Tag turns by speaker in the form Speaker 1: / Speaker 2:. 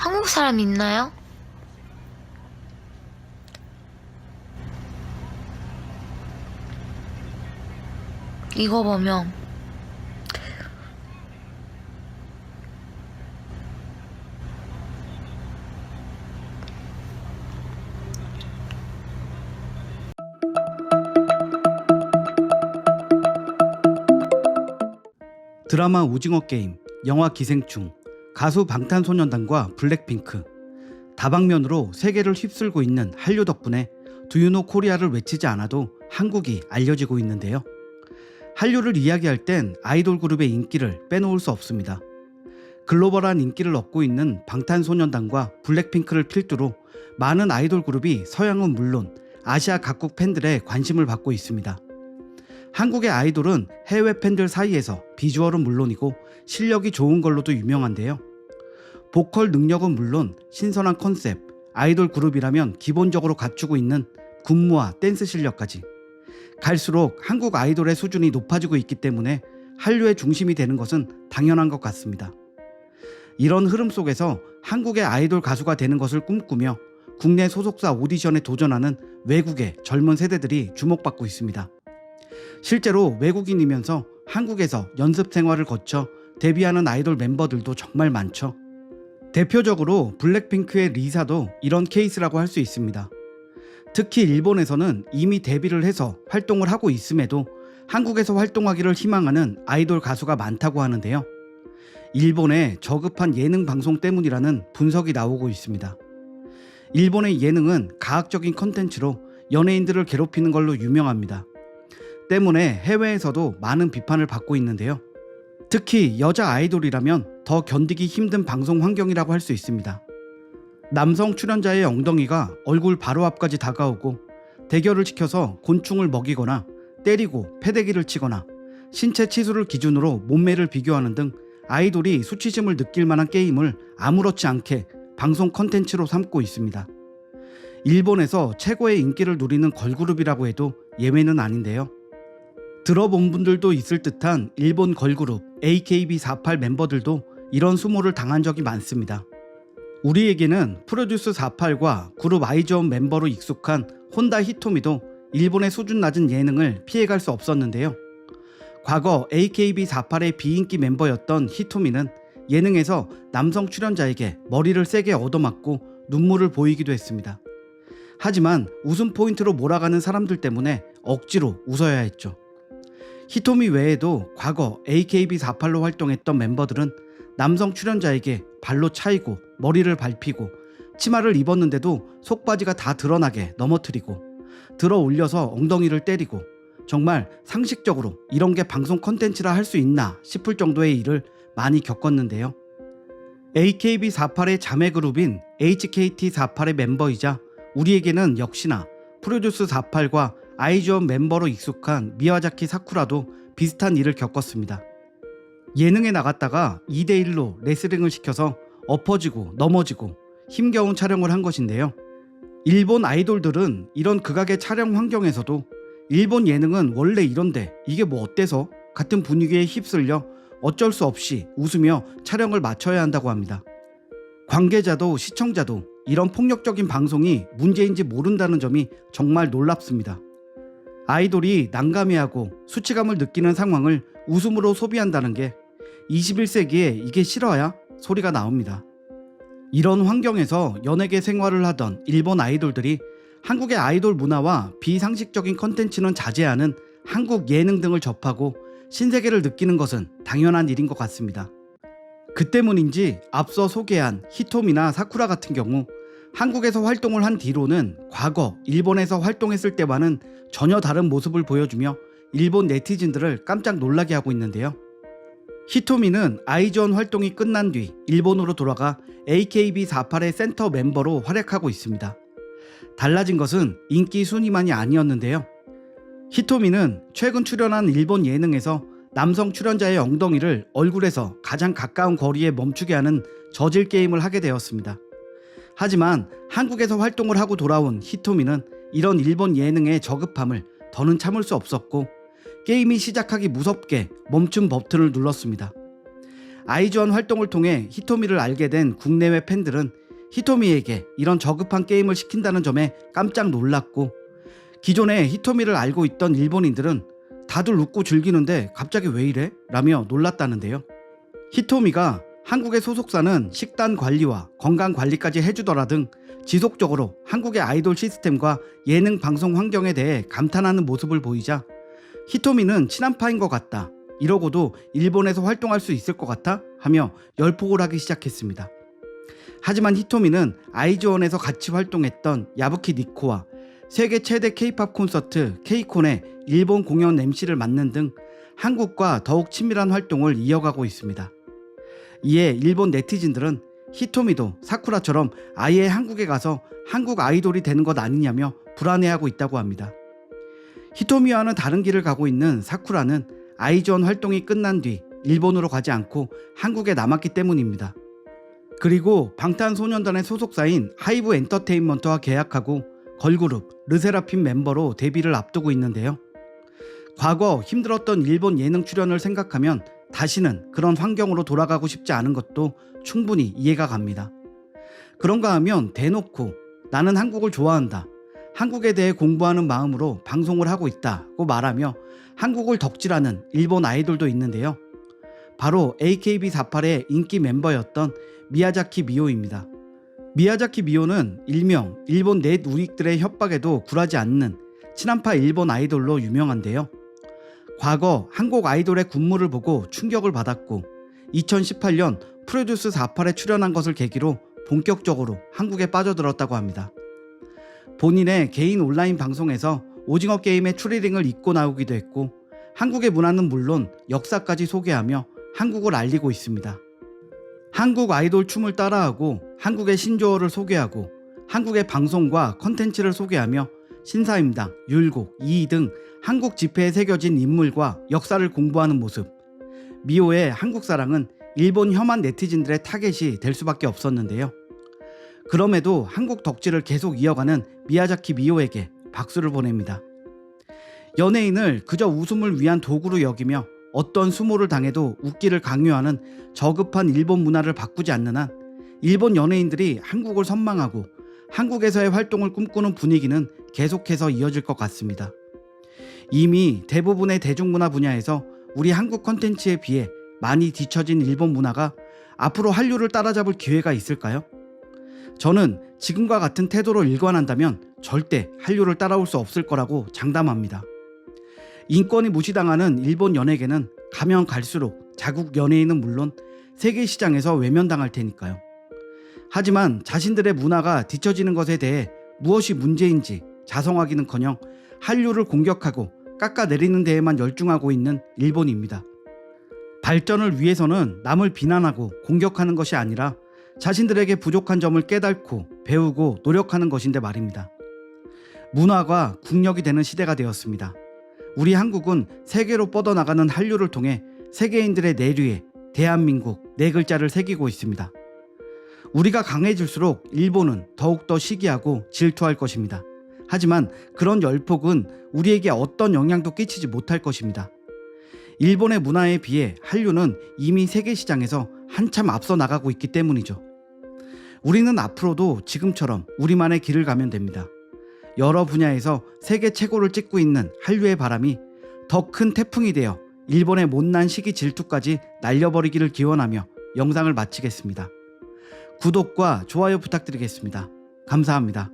Speaker 1: 한국 사람 있나요? 이거 보면
Speaker 2: 드라마 오징어 게임, 영화 기생충, 가수 방탄소년단과 블랙핑크 다방면으로 세계를 휩쓸고 있는 한류 덕분에 두유노 코리아를 외치지 않아도 한국이 알려지고 있는데요. 한류를 이야기할 땐 아이돌 그룹의 인기를 빼놓을 수 없습니다. 글로벌한 인기를 얻고 있는 방탄소년단과 블랙핑크를 필두로 많은 아이돌 그룹이 서양은 물론 아시아 각국 팬들의 관심을 받고 있습니다. 한국의 아이돌은 해외 팬들 사이에서 비주얼은 물론이고 실력이 좋은 걸로도 유명한데요. 보컬 능력은 물론 신선한 컨셉, 아이돌 그룹이라면 기본적으로 갖추고 있는 군무와 댄스 실력까지 갈수록 한국 아이돌의 수준이 높아지고 있기 때문에 한류의 중심이 되는 것은 당연한 것 같습니다. 이런 흐름 속에서 한국의 아이돌 가수가 되는 것을 꿈꾸며 국내 소속사 오디션에 도전하는 외국의 젊은 세대들이 주목받고 있습니다. 실제로 외국인이면서 한국에서 연습 생활을 거쳐 데뷔하는 아이돌 멤버들도 정말 많죠. 대표적으로 블랙핑크의 리사도 이런 케이스라고 할 수 있습니다. 특히 일본에서는 이미 데뷔를 해서 활동을 하고 있음에도 한국에서 활동하기를 희망하는 아이돌 가수가 많다고 하는데요. 일본의 저급한 예능 방송 때문이라는 분석이 나오고 있습니다. 일본의 예능은 가학적인 컨텐츠로 연예인들을 괴롭히는 걸로 유명합니다. 때문에 해외에서도 많은 비판을 받고 있는데요. 특히 여자 아이돌이라면 더 견디기 힘든 방송 환경이라고 할 수 있습니다. 남성 출연자의 엉덩이가 얼굴 바로 앞까지 다가오고 대결을 시켜서 곤충을 먹이거나 때리고 패대기를 치거나 신체 치수를 기준으로 몸매를 비교하는 등 아이돌이 수치심을 느낄 만한 게임을 아무렇지 않게 방송 컨텐츠로 삼고 있습니다. 일본에서 최고의 인기를 누리는 걸그룹이라고 해도 예외는 아닌데요. 들어본 분들도 있을 듯한 일본 걸그룹 AKB48 멤버들도 이런 수모를 당한 적이 많습니다. 우리에게는 프로듀스 48과 그룹 아이즈원 멤버로 익숙한 혼다 히토미도 일본의 수준 낮은 예능을 피해갈 수 없었는데요. 과거 AKB48의 비인기 멤버였던 히토미는 예능에서 남성 출연자에게 머리를 세게 얻어맞고 눈물을 보이기도 했습니다. 하지만 웃음 포인트로 몰아가는 사람들 때문에 억지로 웃어야 했죠. 히토미 외에도 과거 AKB48로 활동했던 멤버들은 남성 출연자에게 발로 차이고 머리를 밟히고 치마를 입었는데도 속바지가 다 드러나게 넘어뜨리고 들어 올려서 엉덩이를 때리고 정말 상식적으로 이런 게 방송 컨텐츠라 할 수 있나 싶을 정도의 일을 많이 겪었는데요. AKB48의 자매 그룹인 HKT48의 멤버이자 우리에게는 역시나 프로듀스 48과 아이즈원 멤버로 익숙한 미와자키 사쿠라도 비슷한 일을 겪었습니다. 예능에 나갔다가 2대1로 레슬링을 시켜서 엎어지고 넘어지고 힘겨운 촬영을 한 것인데요. 일본 아이돌들은 이런 극악의 촬영 환경에서도 일본 예능은 원래 이런데 이게 뭐 어때서 같은 분위기에 휩쓸려 어쩔 수 없이 웃으며 촬영을 마쳐야 한다고 합니다. 관계자도 시청자도 이런 폭력적인 방송이 문제인지 모른다는 점이 정말 놀랍습니다. 아이돌이 난감해하고 수치감을 느끼는 상황을 웃음으로 소비한다는 게 21세기에 이게 싫어야 소리가 나옵니다. 이런 환경에서 연예계 생활을 하던 일본 아이돌들이 한국의 아이돌 문화와 비상식적인 컨텐츠는 자제하는 한국 예능 등을 접하고 신세계를 느끼는 것은 당연한 일인 것 같습니다. 그 때문인지 앞서 소개한 히토미나 사쿠라 같은 경우 한국에서 활동을 한 뒤로는 과거 일본에서 활동했을 때와는 전혀 다른 모습을 보여주며 일본 네티즌들을 깜짝 놀라게 하고 있는데요. 히토미는 아이즈원 활동이 끝난 뒤 일본으로 돌아가 AKB48의 센터 멤버로 활약하고 있습니다. 달라진 것은 인기 순위만이 아니었는데요. 히토미는 최근 출연한 일본 예능에서 남성 출연자의 엉덩이를 얼굴에서 가장 가까운 거리에 멈추게 하는 저질 게임을 하게 되었습니다. 하지만 한국에서 활동을 하고 돌아온 히토미는 이런 일본 예능의 저급함을 더는 참을 수 없었고 게임이 시작하기 무섭게 멈춤 버튼을 눌렀습니다. 아이즈원 활동을 통해 히토미를 알게 된 국내외 팬들은 히토미에게 이런 저급한 게임을 시킨다는 점에 깜짝 놀랐고 기존에 히토미를 알고 있던 일본인들은 다들 웃고 즐기는데 갑자기 왜 이래? 라며 놀랐다는데요. 히토미가 한국의 소속사는 식단 관리와 건강 관리까지 해주더라 등 지속적으로 한국의 아이돌 시스템과 예능 방송 환경에 대해 감탄하는 모습을 보이자 히토미는 친한파인 것 같다. 이러고도 일본에서 활동할 수 있을 것 같아? 하며 열폭을 하기 시작했습니다. 하지만 히토미는 아이즈원에서 같이 활동했던 야부키 니코와 세계 최대 케이팝 콘서트 케이콘의 일본 공연 MC를 맡는 등 한국과 더욱 친밀한 활동을 이어가고 있습니다. 이에 일본 네티즌들은 히토미도 사쿠라처럼 아예 한국에 가서 한국 아이돌이 되는 것 아니냐며 불안해하고 있다고 합니다. 히토미와는 다른 길을 가고 있는 사쿠라는 아이즈원 활동이 끝난 뒤 일본으로 가지 않고 한국에 남았기 때문입니다. 그리고 방탄소년단의 소속사인 하이브 엔터테인먼트와 계약하고 걸그룹 르세라핌 멤버로 데뷔를 앞두고 있는데요. 과거 힘들었던 일본 예능 출연을 생각하면 다시는 그런 환경으로 돌아가고 싶지 않은 것도 충분히 이해가 갑니다. 그런가 하면 대놓고 나는 한국을 좋아한다. 한국에 대해 공부하는 마음으로 방송을 하고 있다고 말하며 한국을 덕질하는 일본 아이돌도 있는데요. 바로 AKB48의 인기 멤버였던 미야자키 미오입니다. 미야자키 미오는 일명 일본 넷 우익들의 협박에도 굴하지 않는 친한파 일본 아이돌로 유명한데요. 과거 한국 아이돌의 군무를 보고 충격을 받았고 2018년 프로듀스 48에 출연한 것을 계기로 본격적으로 한국에 빠져들었다고 합니다. 본인의 개인 온라인 방송에서 오징어 게임의 추리링을 입고 나오기도 했고 한국의 문화는 물론 역사까지 소개하며 한국을 알리고 있습니다. 한국 아이돌 춤을 따라하고 한국의 신조어를 소개하고 한국의 방송과 컨텐츠를 소개하며 신사임당, 율곡, 이의 등 한국 지폐에 새겨진 인물과 역사를 공부하는 모습. 미호의 한국 사랑은 일본 혐한 네티즌들의 타겟이 될 수밖에 없었는데요. 그럼에도 한국 덕질을 계속 이어가는 미야자키 미호에게 박수를 보냅니다. 연예인을 그저 웃음을 위한 도구로 여기며 어떤 수모를 당해도 웃기를 강요하는 저급한 일본 문화를 바꾸지 않는 한 일본 연예인들이 한국을 선망하고 한국에서의 활동을 꿈꾸는 분위기는 계속해서 이어질 것 같습니다. 이미 대부분의 대중문화 분야에서 우리 한국 컨텐츠에 비해 많이 뒤처진 일본 문화가 앞으로 한류를 따라잡을 기회가 있을까요? 저는 지금과 같은 태도로 일관한다면 절대 한류를 따라올 수 없을 거라고 장담합니다. 인권이 무시당하는 일본 연예계는 가면 갈수록 자국 연예인은 물론 세계 시장에서 외면당할 테니까요. 하지만 자신들의 문화가 뒤처지는 것에 대해 무엇이 문제인지 자성하기는커녕 한류를 공격하고 깎아내리는 데에만 열중하고 있는 일본입니다. 발전을 위해서는 남을 비난하고 공격하는 것이 아니라 자신들에게 부족한 점을 깨닫고 배우고 노력하는 것인데 말입니다. 문화가 국력이 되는 시대가 되었습니다. 우리 한국은 세계로 뻗어나가는 한류를 통해 세계인들의 내류에 대한민국 네 글자를 새기고 있습니다. 우리가 강해질수록 일본은 더욱더 시기하고 질투할 것입니다. 하지만 그런 열폭은 우리에게 어떤 영향도 끼치지 못할 것입니다. 일본의 문화에 비해 한류는 이미 세계 시장에서 한참 앞서 나가고 있기 때문이죠. 우리는 앞으로도 지금처럼 우리만의 길을 가면 됩니다. 여러 분야에서 세계 최고를 찍고 있는 한류의 바람이 더 큰 태풍이 되어 일본의 못난 시기 질투까지 날려버리기를 기원하며 영상을 마치겠습니다. 구독과 좋아요 부탁드리겠습니다. 감사합니다.